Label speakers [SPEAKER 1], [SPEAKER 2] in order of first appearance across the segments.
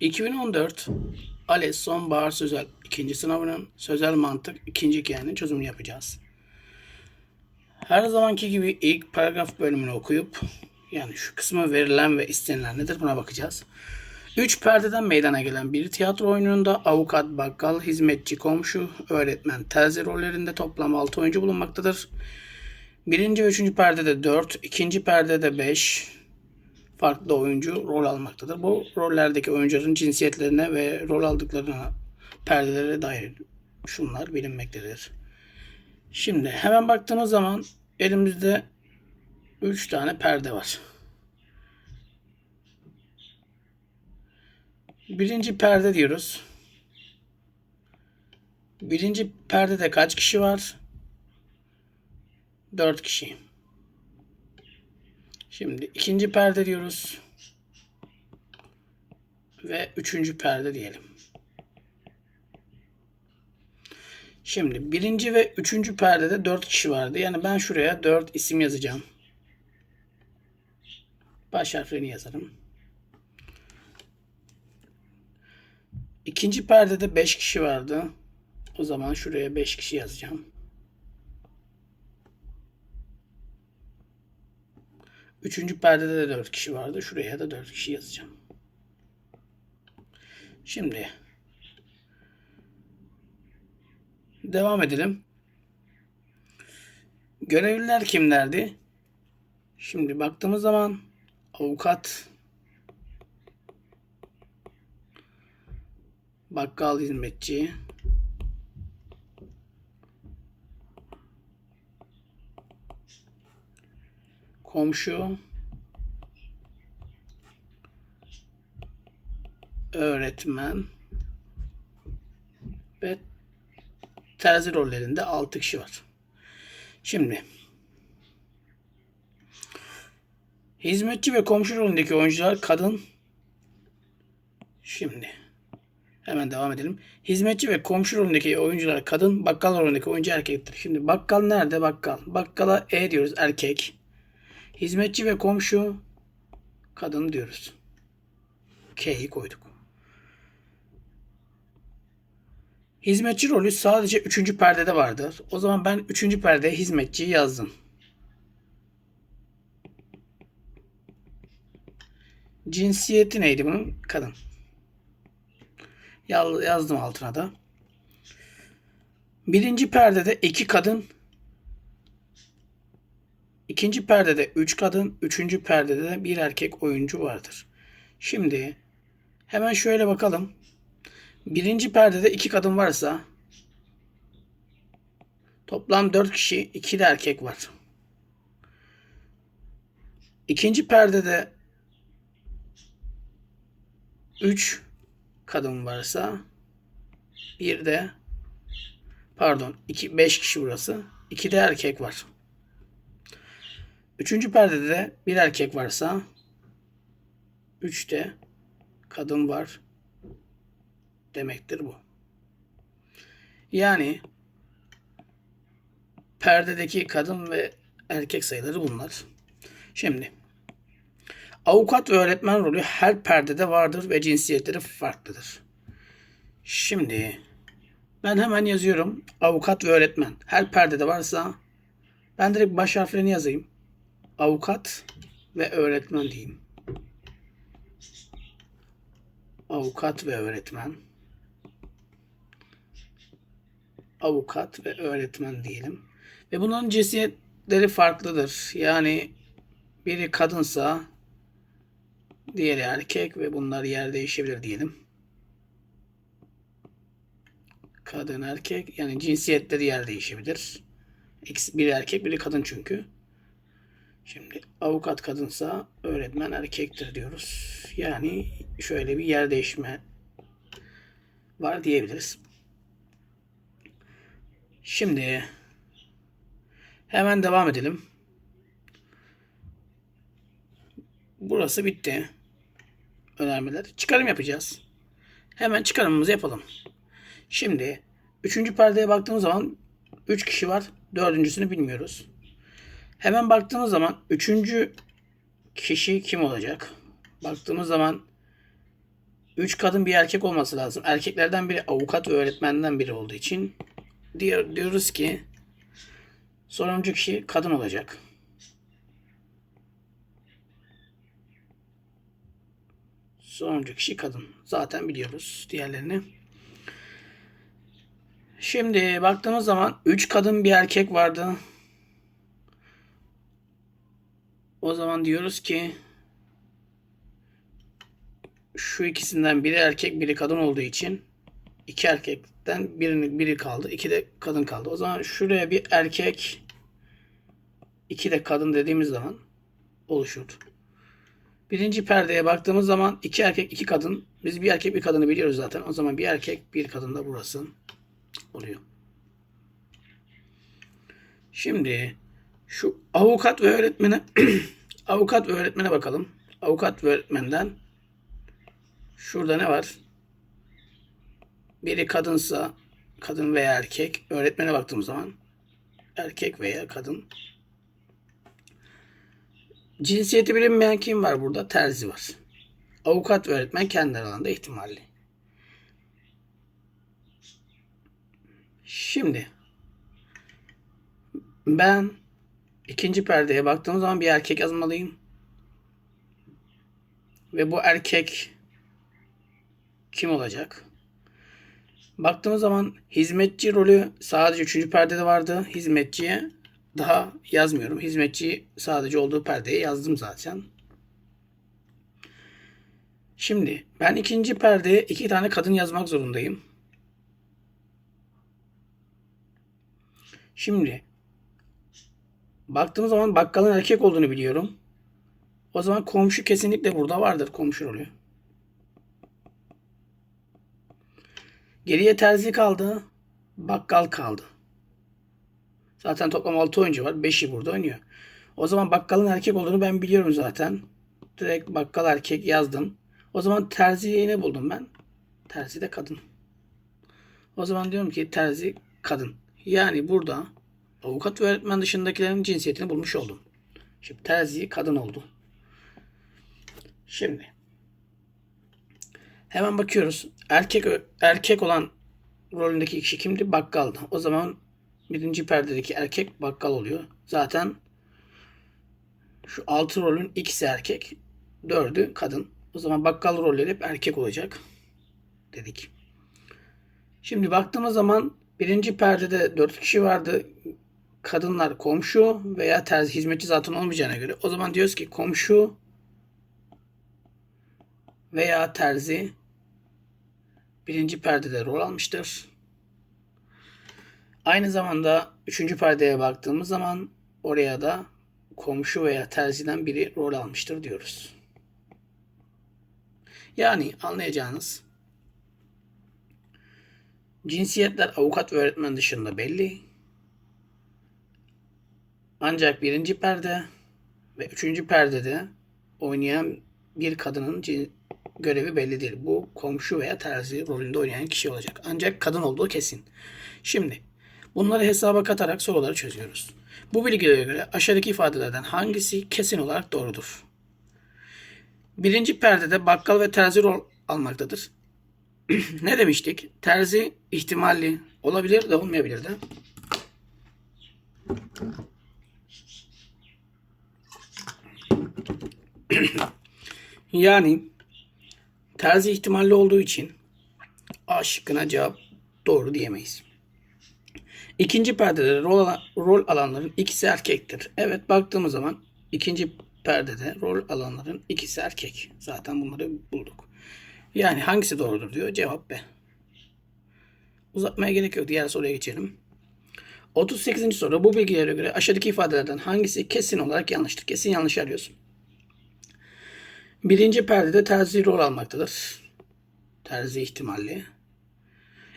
[SPEAKER 1] 2014 ALES Sonbahar Sözel ikinci sınavının sözel mantık ikinci hikayenin çözümünü yapacağız. Her zamanki gibi ilk paragraf bölümünü okuyup yani şu kısma verilen ve istenilen nedir buna bakacağız. Üç perdeden meydana gelen bir tiyatro oyununda avukat, bakkal, hizmetçi, komşu, öğretmen, terzi rollerinde toplam 6 oyuncu bulunmaktadır. Birinci ve üçüncü perdede 4, ikinci perdede 5, farklı oyuncu rol almaktadır. Bu rollerdeki oyuncuların cinsiyetlerine ve rol aldıklarına perdelere dair şunlar bilinmektedir. Şimdi hemen baktığımız zaman elimizde 3 tane perde var. Birinci perde diyoruz. Birinci perdede kaç kişi var? 4 kişi. Şimdi ikinci perde diyoruz. Ve üçüncü perde diyelim. Şimdi birinci ve üçüncü perdede dört kişi vardı. Yani ben şuraya dört isim yazacağım. Baş harflerini yazarım. İkinci perdede beş kişi vardı. O zaman şuraya beş kişi yazacağım. Üçüncü perdede de 4 kişi vardı. Şuraya da 4 kişi yazacağım. Şimdi devam edelim. Görevliler kimlerdi? Şimdi baktığımız zaman avukat, bakkal hizmetçi, komşu, öğretmen ve terzi rollerinde 6 kişi var. Şimdi hizmetçi ve komşu rolündeki oyuncular kadın. Şimdi hemen devam edelim. Hizmetçi ve komşu rolündeki oyuncular kadın, bakkal rolündeki oyuncu erkektir. Şimdi bakkal nerede? Bakkal. Bakkala E diyoruz erkek. Hizmetçi ve komşu kadın diyoruz. K'yi koyduk. Hizmetçi rolü sadece üçüncü perdede vardır. O zaman ben üçüncü perdeye hizmetçiyi yazdım. Cinsiyeti neydi bunun? Kadın. Yaz- Yazdım altına da. Birinci perdede iki kadın, İkinci perdede 3 kadın, üçüncü perdede de bir erkek oyuncu vardır. Şimdi hemen şöyle bakalım. Birinci perdede 2 kadın varsa toplam 4 kişi, 2 de erkek var. İkinci perdede 3 kadın varsa bir de pardon 2 5 kişi burası. 2 de erkek var. Üçüncü perdede de bir erkek varsa üçte kadın var demektir bu. Yani perdedeki kadın ve erkek sayıları bunlar. Şimdi avukat ve öğretmen rolü her perdede vardır ve cinsiyetleri farklıdır. Şimdi ben hemen yazıyorum. Avukat ve öğretmen her perdede varsa ben direkt baş harflerini yazayım avukat ve öğretmen diyeyim. Avukat ve öğretmen. Avukat ve öğretmen diyelim. Ve bunların cinsiyetleri farklıdır. Yani biri kadınsa diğeri erkek ve bunlar yer değişebilir diyelim. Kadın erkek yani cinsiyetleri yer değişebilir. Biri erkek biri kadın çünkü. Şimdi avukat kadınsa öğretmen erkektir diyoruz. Yani şöyle bir yer değişme var diyebiliriz. Şimdi hemen devam edelim. Burası bitti. Önermeler. Çıkarım yapacağız. Hemen çıkarımımızı yapalım. Şimdi üçüncü perdeye baktığımız zaman 3 kişi var. Dördüncüsünü bilmiyoruz. Hemen baktığımız zaman üçüncü kişi kim olacak? Baktığımız zaman 3 kadın bir erkek olması lazım. Erkeklerden biri avukat ve öğretmenden biri olduğu için diyor, diyoruz ki sonuncu kişi kadın olacak. Sonuncu kişi kadın. Zaten biliyoruz diğerlerini. Şimdi baktığımız zaman 3 kadın bir erkek vardı. O zaman diyoruz ki şu ikisinden biri erkek biri kadın olduğu için iki erkekten birini biri kaldı. iki de kadın kaldı. O zaman şuraya bir erkek iki de kadın dediğimiz zaman oluşur. Birinci perdeye baktığımız zaman iki erkek iki kadın. Biz bir erkek bir kadını biliyoruz zaten. O zaman bir erkek bir kadın da burası oluyor. Şimdi şu avukat ve öğretmene avukat ve öğretmene bakalım. Avukat ve öğretmenden şurada ne var? Biri kadınsa kadın veya erkek. Öğretmene baktığımız zaman erkek veya kadın. Cinsiyeti bilinmeyen kim var burada? Terzi var. Avukat ve öğretmen kendi aralarında ihtimalli. Şimdi ben ikinci perdeye baktığım zaman bir erkek yazmalıyım. Ve bu erkek kim olacak? Baktığımız zaman hizmetçi rolü sadece üçüncü perdede vardı. Hizmetçiye daha yazmıyorum. Hizmetçi sadece olduğu perdeye yazdım zaten. Şimdi ben ikinci perdeye iki tane kadın yazmak zorundayım. Şimdi baktığımız zaman bakkalın erkek olduğunu biliyorum. O zaman komşu kesinlikle burada vardır komşu rolü. Geriye terzi kaldı. Bakkal kaldı. Zaten toplam 6 oyuncu var. 5'i burada oynuyor. O zaman bakkalın erkek olduğunu ben biliyorum zaten. Direkt bakkal erkek yazdım. O zaman terziyi ne buldum ben? Terzi de kadın. O zaman diyorum ki terzi kadın. Yani burada avukat ve öğretmen dışındakilerin cinsiyetini bulmuş oldum. Şimdi terzi kadın oldu. Şimdi hemen bakıyoruz. Erkek erkek olan rolündeki kişi kimdi? Bakkaldı. O zaman birinci perdedeki erkek bakkal oluyor. Zaten şu altı rolün ikisi erkek, dördü kadın. O zaman bakkal rolleri hep erkek olacak dedik. Şimdi baktığımız zaman birinci perdede dört kişi vardı. Kadınlar komşu veya terzi hizmetçi zaten olmayacağına göre. O zaman diyoruz ki komşu veya terzi birinci perdede rol almıştır. Aynı zamanda üçüncü perdeye baktığımız zaman oraya da komşu veya terziden biri rol almıştır diyoruz. Yani anlayacağınız cinsiyetler avukat ve öğretmen dışında belli. Ancak birinci perde ve üçüncü perdede oynayan bir kadının görevi belli değil. Bu komşu veya terzi rolünde oynayan kişi olacak. Ancak kadın olduğu kesin. Şimdi bunları hesaba katarak soruları çözüyoruz. Bu bilgilere göre aşağıdaki ifadelerden hangisi kesin olarak doğrudur? Birinci perdede bakkal ve terzi rol almaktadır. ne demiştik? Terzi ihtimalli olabilir de olmayabilir de. yani terzi ihtimalli olduğu için A şıkkına cevap doğru diyemeyiz. İkinci perdede rol, rol alanların ikisi erkektir. Evet baktığımız zaman ikinci perdede rol alanların ikisi erkek. Zaten bunları bulduk. Yani hangisi doğrudur diyor. Cevap B. Uzatmaya gerek yok. Diğer soruya geçelim. 38. soru. Bu bilgilere göre aşağıdaki ifadelerden hangisi kesin olarak yanlıştır? Kesin yanlış arıyorsun. Birinci perdede terzi rol almaktadır. Terzi ihtimalli.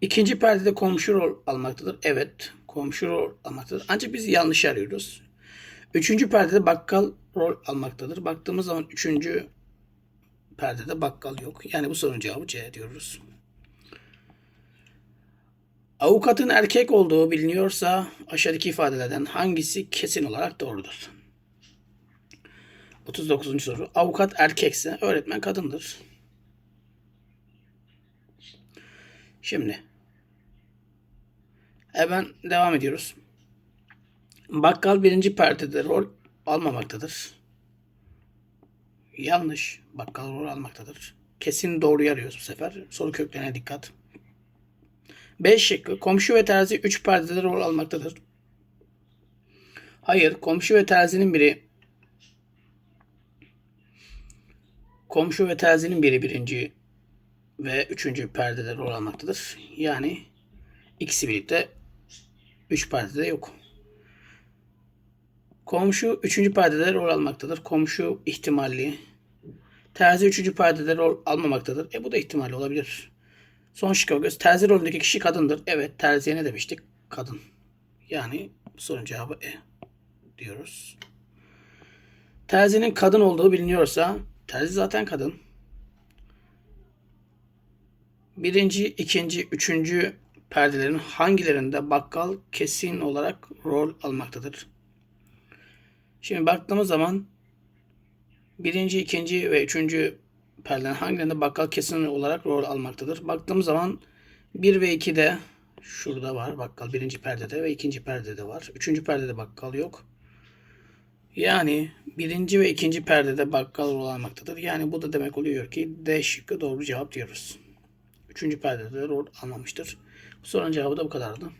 [SPEAKER 1] İkinci perdede komşu rol almaktadır. Evet, komşu rol almaktadır. Ancak biz yanlış arıyoruz. Üçüncü perdede bakkal rol almaktadır. Baktığımız zaman üçüncü perdede bakkal yok. Yani bu sorunun cevabı C diyoruz. Avukatın erkek olduğu biliniyorsa aşağıdaki ifadelerden hangisi kesin olarak doğrudur? 39. soru. Avukat erkekse öğretmen kadındır. Şimdi hemen devam ediyoruz. Bakkal birinci perdede rol almamaktadır. Yanlış. Bakkal rol almaktadır. Kesin doğru arıyoruz bu sefer. Soru köklerine dikkat. 5 şıkkı. Komşu ve terzi 3 perdede rol almaktadır. Hayır. Komşu ve terzinin biri komşu ve terzinin biri birinci ve üçüncü perdede rol almaktadır. Yani ikisi birlikte üç perdede yok. Komşu üçüncü perdede rol almaktadır. Komşu ihtimalli. Terzi üçüncü perdede rol almamaktadır. E bu da ihtimalli olabilir. Son şıkka bakıyoruz. Terzi rolündeki kişi kadındır. Evet terziye ne demiştik? Kadın. Yani sorunun cevabı E diyoruz. Terzinin kadın olduğu biliniyorsa terzi zaten kadın. Birinci, ikinci, üçüncü perdelerin hangilerinde bakkal kesin olarak rol almaktadır? Şimdi baktığımız zaman birinci, ikinci ve üçüncü perdelerin hangilerinde bakkal kesin olarak rol almaktadır? Baktığımız zaman 1 ve 2'de şurada var bakkal birinci perdede ve ikinci perdede var. Üçüncü perdede bakkal yok. Yani birinci ve ikinci perdede bakkal rol almaktadır. Yani bu da demek oluyor ki D şıkkı doğru cevap diyoruz. Üçüncü perdede rol almamıştır. Bu sorunun cevabı da bu kadardı.